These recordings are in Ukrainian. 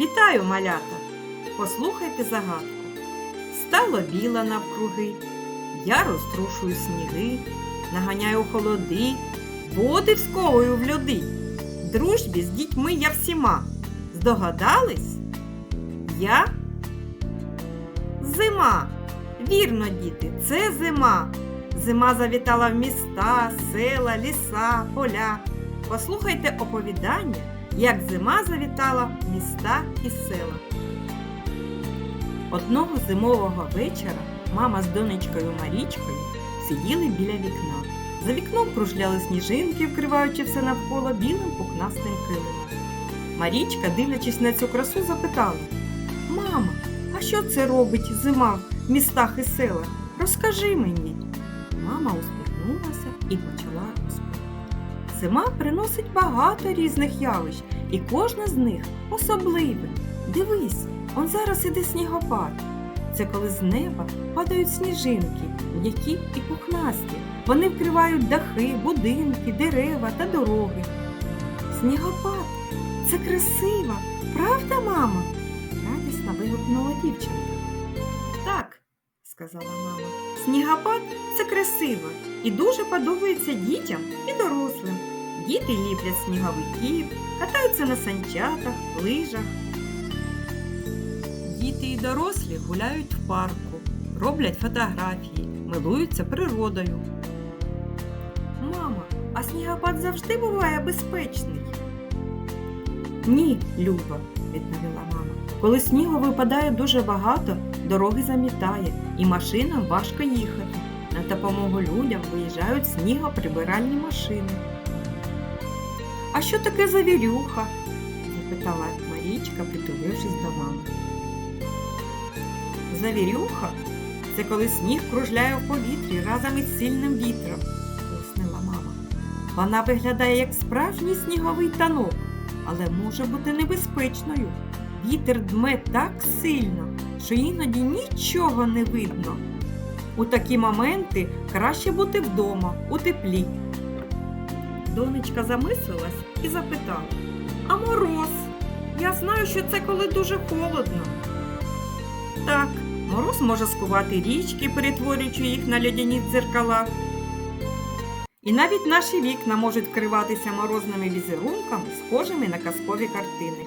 Вітаю, малята! Послухайте загадку. Стало біла навкруги, я розтрушую сніги, наганяю холоди, води всковую в льоди. Дружбі з дітьми я всіма. Здогадались? Я зима. Вірно, діти, це зима. Зима завітала в міста, села, ліса, поля. Послухайте оповідання, як зима завітала міста і села. Одного зимового вечора мама з донечкою Марічкою сиділи біля вікна. За вікном кружляли сніжинки, вкриваючи все навколо білим пухнастим килимом. Марічка, дивлячись на цю красу, запитала: Мама, а що це робить зима в містах і селах? Розкажи мені. Мама усміхнулася і почала розповідати. Зима приносить багато різних явищ, і кожна з них особливе. Дивись, он зараз іде снігопад. Це коли з неба падають сніжинки, м'які і пухнасті. Вони вкривають дахи, будинки, дерева та дороги. Снігопад це красиво, правда, мама? радісно вигукнула дівчинка. Так, сказала мама. Снігопад це красиво і дуже подобається дітям і дорослим. Діти ліплять сніговиків, катаються на санчатах, лижах. Діти і дорослі гуляють в парку, роблять фотографії, милуються природою. Мама, а снігопад завжди буває безпечний. Ні, Люба, відповіла мама. Коли снігу випадає дуже багато, дороги замітає, і машинам важко їхати. На допомогу людям виїжджають снігоприбиральні машини. А що таке завірюха? запитала Марічка, притулившись до мами. Завірюха це коли сніг кружляє в повітрі разом із сильним вітром, пояснила мама. Вона виглядає як справжній сніговий танок, але може бути небезпечною. Вітер дме так сильно, що іноді нічого не видно. У такі моменти краще бути вдома, у теплі. Донечка замислилась і запитала: А мороз? Я знаю, що це коли дуже холодно. Так, мороз може скувати річки, перетворюючи їх на льодяні дзеркала. І навіть наші вікна можуть вкриватися морозними візерунками, схожими на казкові картини.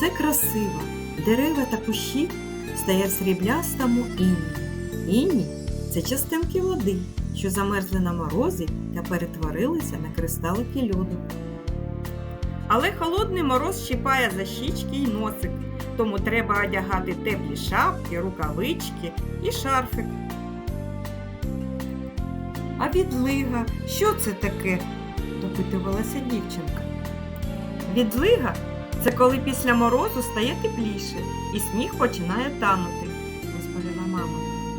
Це красиво. Дерева та кущі в сріблястому інні. Інні це частинки води, що замерзли на морозі та перетворилися на кристалики льоду. Але холодний мороз щипає за щічки й носик, тому треба одягати теплі шапки, рукавички і шарфик. А відлига, що це таке? допитувалася дівчинка. Відлига це коли після морозу стає тепліше і сніг починає танути.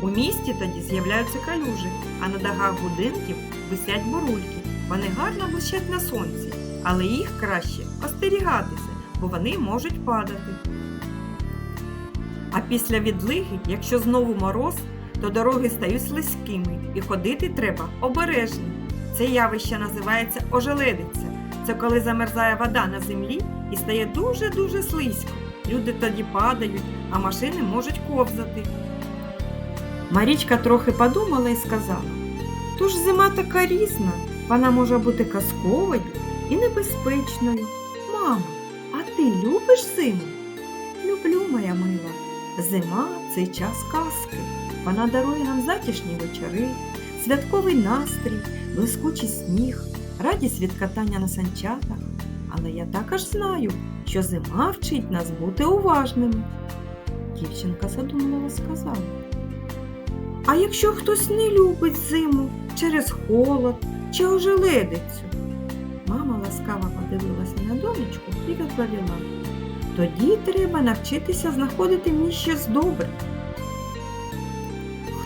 У місті тоді з'являються калюжі, а на дахах будинків висять бурульки. Вони гарно блищать на сонці, але їх краще остерігатися, бо вони можуть падати. А після відлиги, якщо знову мороз, то дороги стають слизькими і ходити треба обережно. Це явище називається ожеледиця. Це коли замерзає вода на землі і стає дуже-дуже слизько. Люди тоді падають, а машини можуть ковзати. Марічка трохи подумала і сказала: Тож зима така різна, вона може бути казковою і небезпечною. Мамо, а ти любиш зиму? Люблю, моя мила. Зима це час казки. Вона дарує нам затішні вечори, святковий настрій, блискучий сніг, радість від катання на санчатах. Але я також знаю, що зима вчить нас бути уважними. Дівчинка задумливо сказала. А якщо хтось не любить зиму через холод чи ожеледицю? Мама ласкаво подивилася на донечку і відповіла. Тоді треба навчитися знаходити ній щось добре.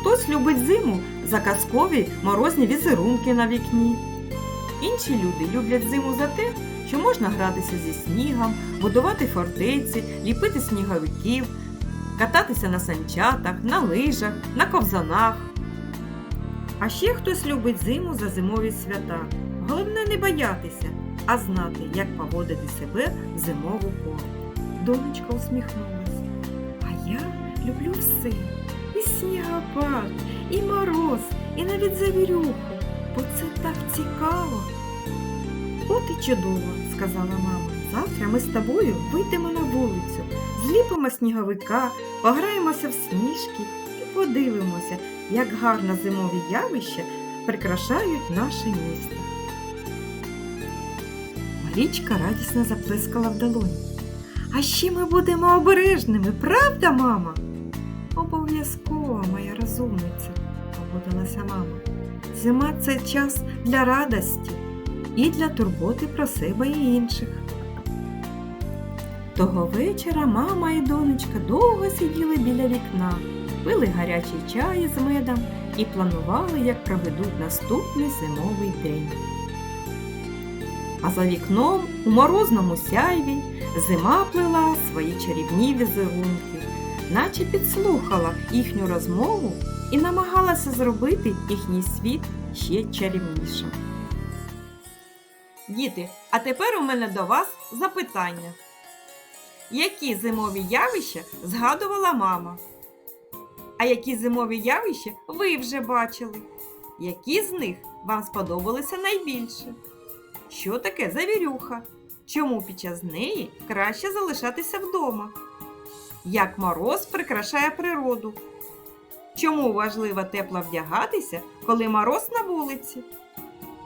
Хтось любить зиму за казкові морозні візерунки на вікні. Інші люди люблять зиму за те, що можна гратися зі снігом, будувати фортеці, ліпити сніговиків, кататися на санчатах, на лижах, на ковзанах. А ще хтось любить зиму за зимові свята. Головне не боятися, а знати, як поводити себе в зимову пору. донечка усміхнулась. А я люблю все. І снігопад, і мороз, і навіть завірюху, бо це так цікаво. От і чудово, сказала мама. Завтра ми з тобою вийдемо на вулицю, зліпимо сніговика, пограємося в сніжки і подивимося, як гарно зимові явища прикрашають наше місто. Марічка радісно заплескала в долоні. А ще ми будемо обережними, правда, мама? Обов'язково, моя розумниця, погодилася мама. Зима це час для радості і для турботи про себе і інших. Того вечора мама і донечка довго сиділи біля вікна, пили гарячий чай з медом і планували, як проведуть наступний зимовий день. А за вікном у морозному сяйві зима плела свої чарівні візерунки, наче підслухала їхню розмову і намагалася зробити їхній світ ще чарівнішим. Діти, а тепер у мене до вас запитання. Які зимові явища згадувала мама? А які зимові явища ви вже бачили? Які з них вам сподобалися найбільше? Що таке завірюха? Чому під час неї краще залишатися вдома? Як мороз прикрашає природу? Чому важливо тепло вдягатися, коли мороз на вулиці?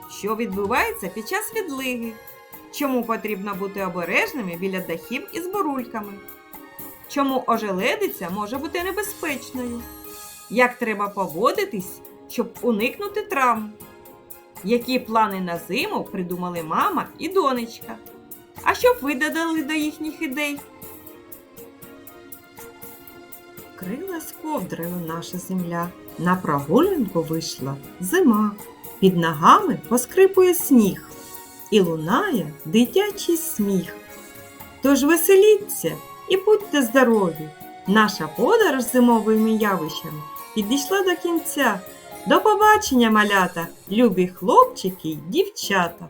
Що відбувається під час відлиги? Чому потрібно бути обережними біля дахів із бурульками? Чому ожеледиця може бути небезпечною? Як треба поводитись, щоб уникнути травм? Які плани на зиму придумали мама і донечка? А що б ви додали до їхніх ідей? Крилась ковдрою наша земля. На прогулянку вийшла зима. Під ногами поскрипує сніг і лунає дитячий сміх. Тож веселіться і будьте здорові! Наша подорож зимовими явищами підійшла до кінця. До побачення, малята, любі хлопчики й дівчата!